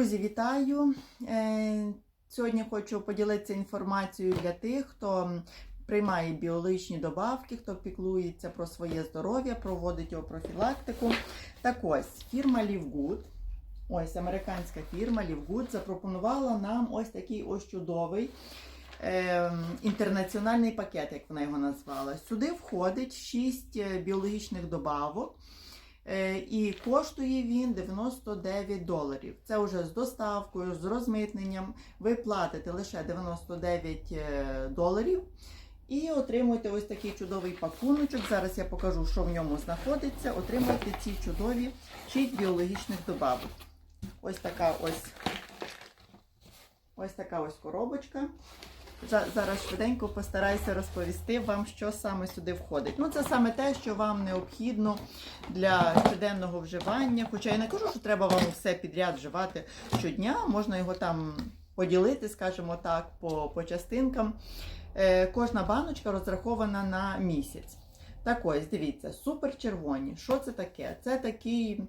Друзі, вітаю! Е, Сьогодні хочу поділитися інформацією для тих, хто приймає біологічні добавки, хто піклується про своє здоров'я, проводить його профілактику. Так ось, фірма Livgood, ось американська фірма Livgood запропонувала нам ось такий ось чудовий е, інтернаціональний пакет, як вона його назвала. Сюди входить 6 біологічних добавок. Е, І коштує він 99 доларів. Це вже з доставкою, з розмитненням. Ви платите лише 99 е, доларів і отримуєте ось такий чудовий пакуночок. Зараз я покажу, що в ньому знаходиться. Отримуєте ці чудові 6 біологічних добавок. Ось така ось ось така ось коробочка. За- Зараз швиденько постараюся розповісти вам, що саме сюди входить. Ну, це саме те, що вам необхідно для щоденного вживання. Хоча я не кажу, що треба вам все підряд вживати щодня, можна його там поділити, скажімо так, по, по частинкам. Е, кожна баночка розрахована на місяць. Так ось, дивіться, супер червоні. Що це таке? Це такий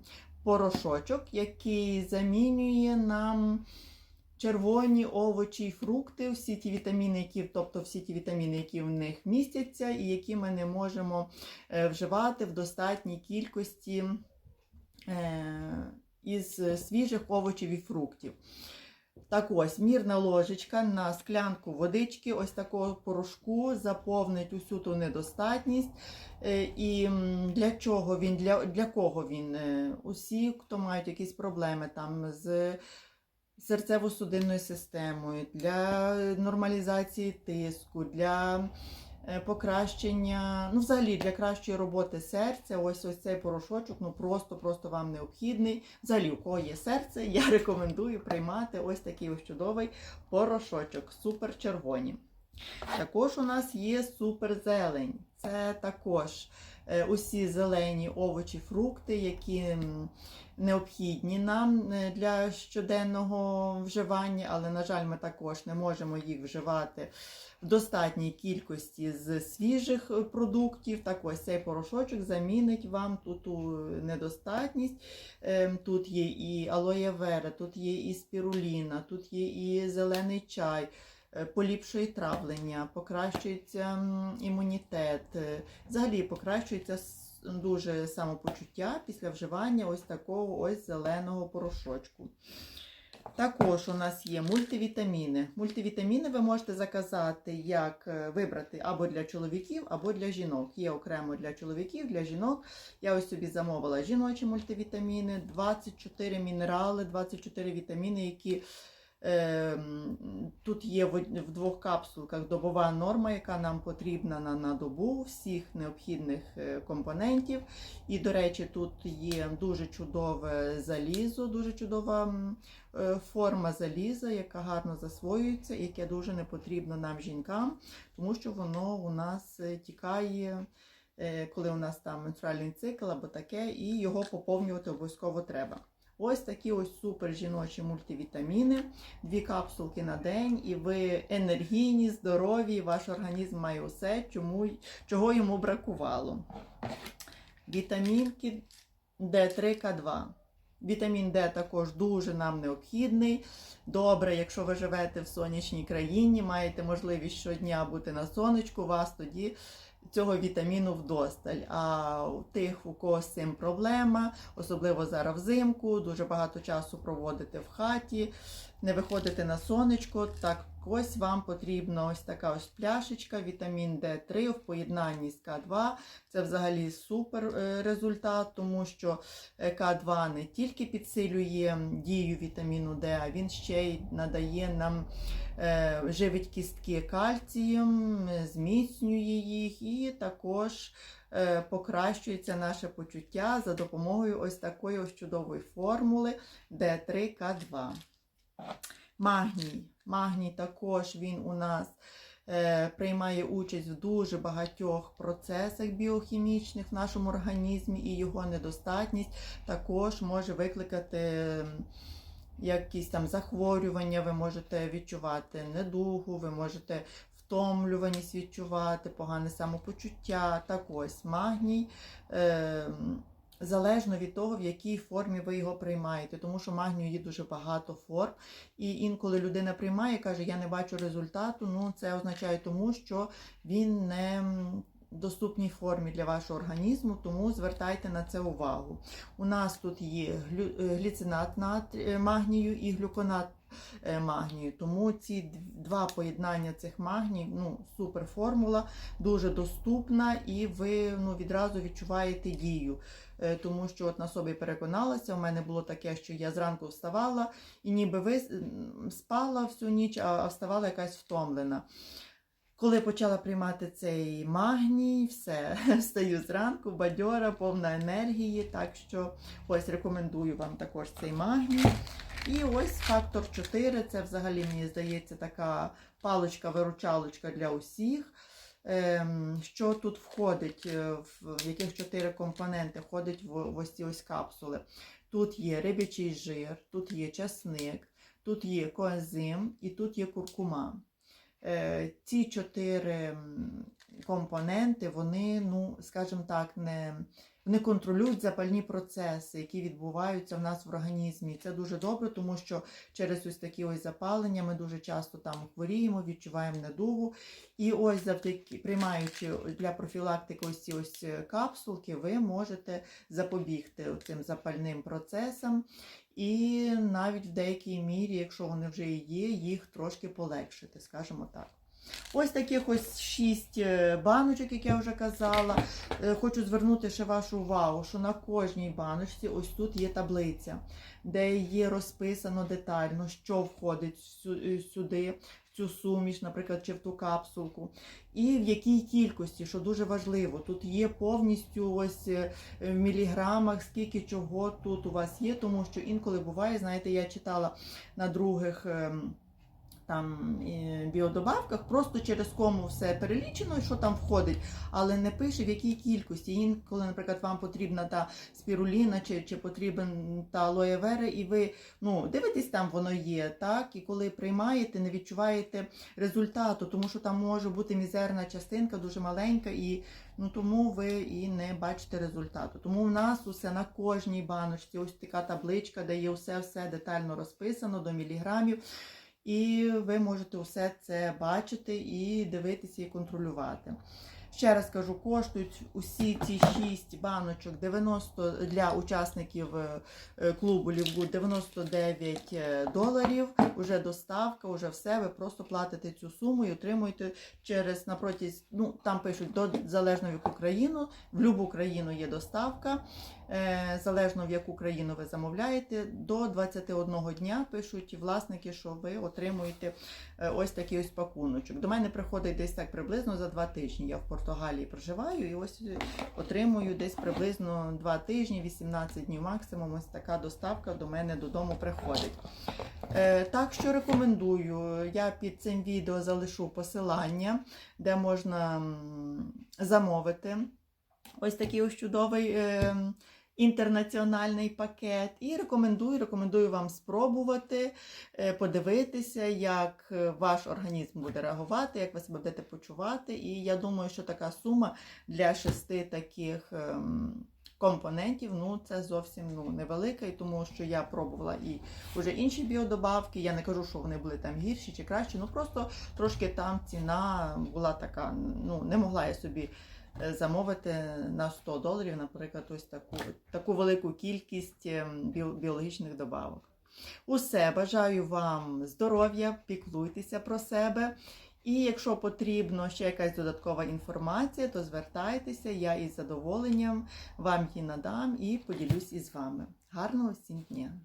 порошочок, який замінює нам червоні овочі і фрукти, всі ті вітаміни, які, тобто всі ті вітаміни, які в них містяться, і які ми не можемо е, вживати в достатній кількості е, із свіжих овочів і фруктів. Так ось, мірна ложечка на склянку водички, ось такого порошку заповнить усю ту недостатність. Е, І для чого він, для, для кого він? Усі, хто мають якісь проблеми там з серцево-судинною системою, для нормалізації тиску, для е, покращення, ну, взагалі для кращої роботи серця. Ось ось цей порошочок, ну просто-просто вам необхідний. Взагалі, у кого є серце, я рекомендую приймати ось такий ось чудовий порошочок, супер червоні. Також у нас є суперзелень. Це також е, усі зелені овочі, фрукти, які необхідні нам е, для щоденного вживання, але, на жаль, ми також не можемо їх вживати в достатній кількості з свіжих е, продуктів. Так ось цей порошочок замінить вам ту, ту недостатність. Ем, Тут є і алоє вера, тут є і спіруліна, тут є і зелений чай. Е, Поліпшує травлення, покращується імунітет, е, взагалі покращується дуже самопочуття після вживання ось такого ось зеленого порошочку. Також у нас є мультивітаміни. Мультивітаміни ви можете заказати, як е, вибрати або для чоловіків, або для жінок. Є окремо для чоловіків, для жінок. Я ось собі замовила жіночі мультивітаміни, 24 мінерали, 24 вітаміни, які тут є в, двох капсулках добова норма, яка нам потрібна на, на добу всіх необхідних е, компонентів. І, до речі, тут є дуже чудове залізо, дуже чудова е, форма заліза, яка гарно засвоюється, яке дуже не потрібно нам жінкам, тому що воно у нас е, тікає. Коли у нас там менструальний цикл або таке, і його поповнювати обов'язково треба. Ось такі ось супер жіночі мультивітаміни, дві капсулки на день, і ви енергійні, здорові, ваш організм має усе, чому, чого йому бракувало. Вітамінки D3К2. Вітамін Д також дуже нам необхідний. Добре, якщо ви живете в сонячній країні, маєте можливість щодня бути на сонечку, вас тоді цього вітаміну вдосталь. А у тих, у кого з цим проблема, особливо зараз взимку, дуже багато часу проводите в хаті, не виходите на сонечко, так ось вам потрібна ось така ось пляшечка, вітамін Д3 в поєднанні з К2. Це взагалі супер е, результат, тому що е, К2 не тільки підсилює дію вітаміну Д, а він ще й надає нам е, живить кістки кальцієм, зміцнює їх і також покращується наше почуття за допомогою ось такої ось чудової формули Д3К2. Магній. Магній також він у нас е, приймає участь в дуже багатьох процесах біохімічних в нашому організмі, і його недостатність також може викликати якісь там захворювання, ви можете відчувати недугу, ви можете втомлюваність відчувати, погане самопочуття. Так ось магній. Е, залежно від того, в якій формі ви його приймаєте, тому що магнію є дуже багато форм. І інколи людина приймає, каже, я не бачу результату. Ну це означає тому, що він не м, доступній формі для вашого організму, тому звертайте на це увагу. У нас тут є е, гліцинат е, магнію і глюконат е, магнію. Тому ці два поєднання цих магній, ну, супер формула, дуже доступна, і ви ну, відразу відчуваєте дію. Е, Тому що от на собі переконалася, у мене було таке, що я зранку вставала і ніби вис... спала всю ніч, а вставала якась втомлена. Коли почала приймати цей магній, все, встаю зранку, бадьора, повна енергії. Так що ось рекомендую вам також цей магній. І ось фактор 4 це взагалі, мені здається, така паличка-виручалочка для усіх. Ем, Що тут входить, е, в яких чотири компоненти входить в, ось ці ось капсули. Тут є рибячий жир, тут є часник, тут є коензим і тут є куркума. Е, Ці чотири компоненти, вони, ну, скажімо так, не, вони контролюють запальні процеси, які відбуваються в нас в організмі. Це дуже добре, тому що через ось такі ось запалення ми дуже часто там хворіємо, відчуваємо недугу. І ось завдяки приймаючи для профілактики ось ці ось капсулки, ви можете запобігти цим запальним процесам. І навіть в деякій мірі, якщо вони вже є, їх трошки полегшити, скажімо так. Ось таких ось шість е, баночок, як я вже казала. Е, Хочу звернути ще вашу увагу, що на кожній баночці ось тут є таблиця, де є розписано детально, що входить е, сюди, в цю суміш, наприклад, чи в ту капсулку, і в якій кількості, що дуже важливо. Тут є повністю ось в міліграмах, скільки чого тут у вас є, тому що інколи буває, знаєте, я читала на других. Там е, біодобавках просто через кому все перелічено, що там входить, але не пише в якій кількості. Інколи, наприклад, вам потрібна та спіруліна чи, чи потрібен та алоє вера, і ви ну, дивитесь, там воно є, так, і коли приймаєте, не відчуваєте результату, тому що там може бути мізерна частинка, дуже маленька, і ну, тому ви і не бачите результату. Тому в нас усе на кожній баночці, ось така табличка, де є все-все детально розписано до міліграмів. І ви можете усе це бачити і дивитися і контролювати. Ще раз кажу, коштують усі ці 6 баночок 90 для учасників е, е, клубу Лівгуд 99 е, доларів. Уже доставка, уже все. Ви просто платите цю суму і отримуєте через напроти, ну там пишуть до залежно в яку країну, в будь-яку країну є доставка. Залежно в яку країну ви замовляєте, до 21 дня пишуть власники, що ви отримуєте ось такий ось пакуночок. До мене приходить десь так приблизно за два тижні. Я в Португалії проживаю і ось е, отримую десь приблизно 2 тижні, 18 днів максимум. Ось така доставка до мене додому приходить. Е, Так що рекомендую. Я під цим відео залишу посилання, де можна замовити ось такий ось чудовий. Інтернаціональний пакет і рекомендую, рекомендую вам спробувати е, подивитися, як е, ваш організм буде реагувати, як ви себе будете почувати. І я думаю, що така сума для шести таких ем, компонентів ну це зовсім ну невелика, і тому що я пробувала і вже інші біодобавки. Я не кажу, що вони були там гірші чи кращі, ну просто трошки там ціна була така. Ну не могла я собі замовити на 100 доларів, наприклад, ось таку, таку велику кількість ем, біологічних добавок. Усе бажаю вам здоров'я, піклуйтеся про себе. І якщо потрібно ще якась додаткова інформація, то звертайтеся, я із задоволенням вам її надам і поділюсь із вами. Гарного всім дня!